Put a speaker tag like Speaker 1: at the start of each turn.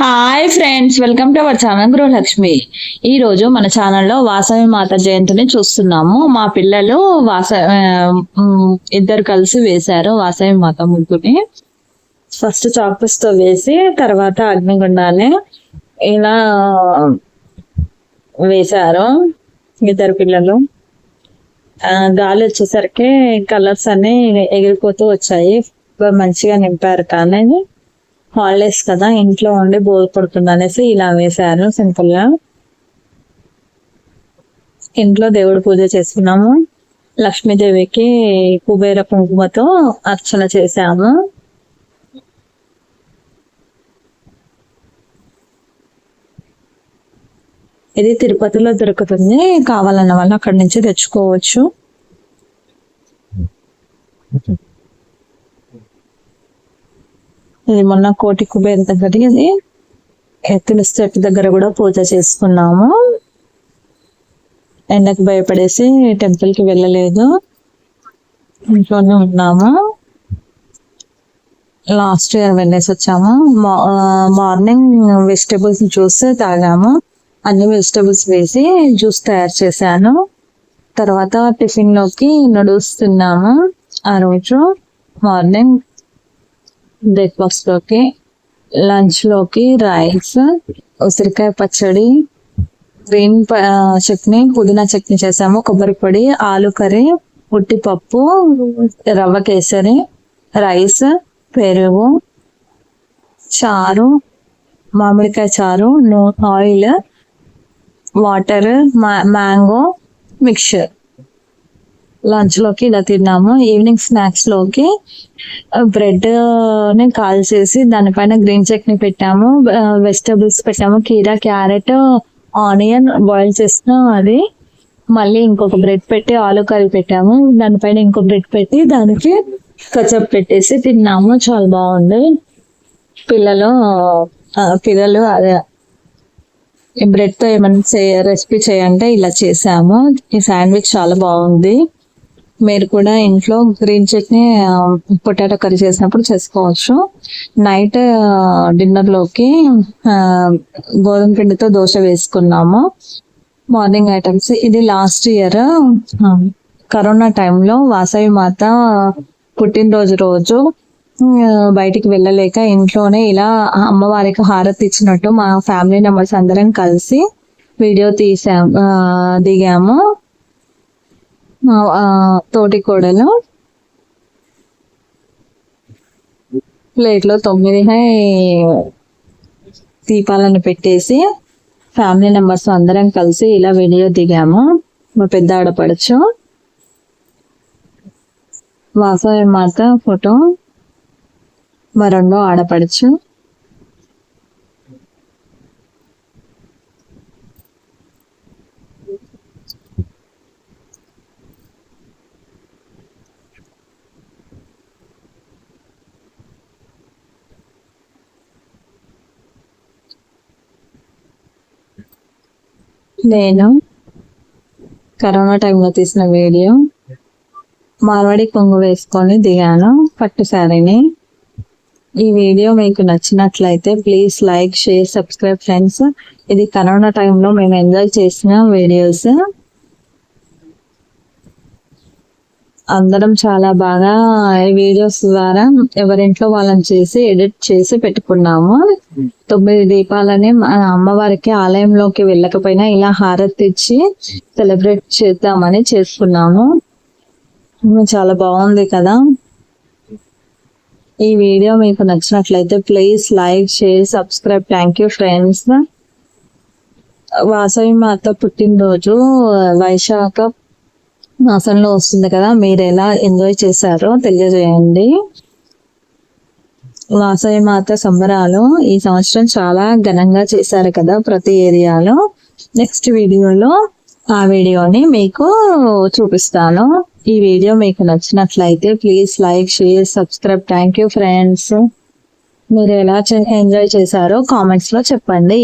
Speaker 1: Hi friends welcome to our channel Gruhalakshmi ఈరోజు మన ఛానల్లో వాసవి మాత జయంతిని చూస్తున్నాము. మా పిల్లలు వాస ఇద్దరు కలిసి వేశారు వాసవి మాత ముగ్గుని. ఫస్ట్ చాపస్తో తో వేసి తర్వాత అగ్నిగుండాన్ని ఇలా వేశారు ఇద్దరు పిల్లలు. గాలి వచ్చేసరికి కలర్స్ అన్ని ఎగిరిపోతూ వచ్చాయి. మంచిగా నింపారు కానీ హాలిడేస్ కదా ఇంట్లో ఉండి బోర్ పడుతుంది అనేసి ఇలా వేశారు సింపుల్గా. ఇంట్లో దేవుడి పూజ చేసుకున్నాము. లక్ష్మీదేవికి కుబేర కుంకుమతో అర్చన చేశాము. ఇది తిరుపతిలో దొరుకుతుంది కావాలన్న వాళ్ళు అక్కడి నుంచి తెచ్చుకోవచ్చు. ఇది మొన్న కోటి కుబేర దగ్గర ఇది. ఎత్తుల స్టెప్ దగ్గర కూడా పూజ చేసుకున్నాము. ఎండకు భయపడేసి టెంపుల్కి వెళ్ళలేదు. ఇంట్లోనే ఉన్నాము. లాస్ట్ ఇయర్ వెళ్ళేసి వచ్చాము. మా- మార్నింగ్ వెజిటేబుల్స్ జ్యూస్ తాగాము. అన్ని వెజిటేబుల్స్ వేసి జ్యూస్ తయారు చేశాను. తర్వాత టిఫిన్లోకి ఆ రోజు మార్నింగ్ బ్రేక్ఫాస్ట్లోకి లంచ్లోకి రైస్ ఉసిరికాయ పచ్చడి గ్రీన్ చట్నీ పుదీనా చట్నీ చేసాము కొబ్బరి పొడి ఆలు కర్రీ ఉట్టిపప్పు రవ్వ కేసరి రైస్ పెరుగు చారు మామిడికాయ చారు నూ ఆయిల్ వాటర్ మ్యాంగో మిక్చర్. లంచ్లోకి ఇలా తిన్నాము. ఈవినింగ్ స్నాక్స్లోకి బ్రెడ్ని కాల్ చేసి దానిపైన గ్రీన్ చట్నీ పెట్టాము. వెజిటబుల్స్ పెట్టాము. కీరా క్యారెట్ ఆనియన్ బాయిల్ చేసినాం అది. మళ్ళీ ఇంకొక బ్రెడ్ పెట్టి ఆలు కర్రీ పెట్టాము. దానిపైన ఇంకో బ్రెడ్ పెట్టి దానికి కచప్ పెట్టేసి తిన్నాము. చాలా బాగుంది. పిల్లలు పిల్లలు అదే ఈ బ్రెడ్తో ఏమైనా చేయ రెసిపీ చేయంటే ఇలా చేసాము. ఈ శాండ్విచ్ చాలా బాగుంది. మీరు కూడా ఇంట్లో గ్రీన్ చట్నీ పొటాటో కర్రీ చేసినప్పుడు చేసుకోవచ్చు. నైట్ డిన్నర్లోకి గోధుమ పిండితో దోశ వేసుకున్నాము. Morning items. ఇది లాస్ట్ ఇయర్ కరోనా టైంలో వాసవి మాత పుట్టినరోజు రోజు బయటికి వెళ్ళలేక ఇంట్లోనే ఇలా అమ్మవారికి హారతి ఇచ్చినట్టు మా ఫ్యామిలీ మెంబర్స్ అందరం కలిసి వీడియో తీసాం దిగాము. మా తోటి కోడలు. ప్లేట్లో తొమ్మిది దీపాలను పెట్టేసి ఫ్యామిలీ మెంబర్స్ అందరం కలిసి ఇలా వీడియో దిగాము. మా పెద్ద ఆడపడచ్చు వాసవి మాత ఫోటో. మా రెండో ఆడపడచ్చు నేను కరోనా టైంలో తీసిన వీడియో. మార్వాడి కొంగు వేసుకొని దిగాను పట్టు శారీని. ఈ వీడియో మీకు నచ్చినట్లయితే please like share subscribe friends. ఇది కరోనా టైంలో మేము ఎంజాయ్ చేసిన వీడియోస్. అందరం చాలా బాగా వీడియోస్ ద్వారా ఎవరింట్లో వాళ్ళని చేసి ఎడిట్ చేసి పెట్టుకున్నాము. తొమ్మిది దీపాలని మా అమ్మవారికి ఆలయంలోకి వెళ్ళకపోయినా ఇలా హారతి ఇచ్చి సెలబ్రేట్ చేద్దామని చేసుకున్నాము. చాలా బాగుంది కదా. ఈ వీడియో మీకు నచ్చినట్లయితే please like share subscribe. Thank you friends Vasavi Mata పుట్టినరోజు వైశాఖ మాసంలో వస్తుంది కదా మీరు ఎలా ఎంజాయ్ చేశారో తెలియజేయండి. వాసవి మాత సంబరాలు ఈ సంవత్సరం చాలా ఘనంగా చేశారు కదా ప్రతి ఏరియాలో. నెక్స్ట్ వీడియోలో ఆ వీడియోని మీకు చూపిస్తాను. ఈ వీడియో మీకు నచ్చినట్లయితే please like share subscribe thank you friends మీరు ఎలా ఎంజాయ్ చేశారో కామెంట్స్లో చెప్పండి.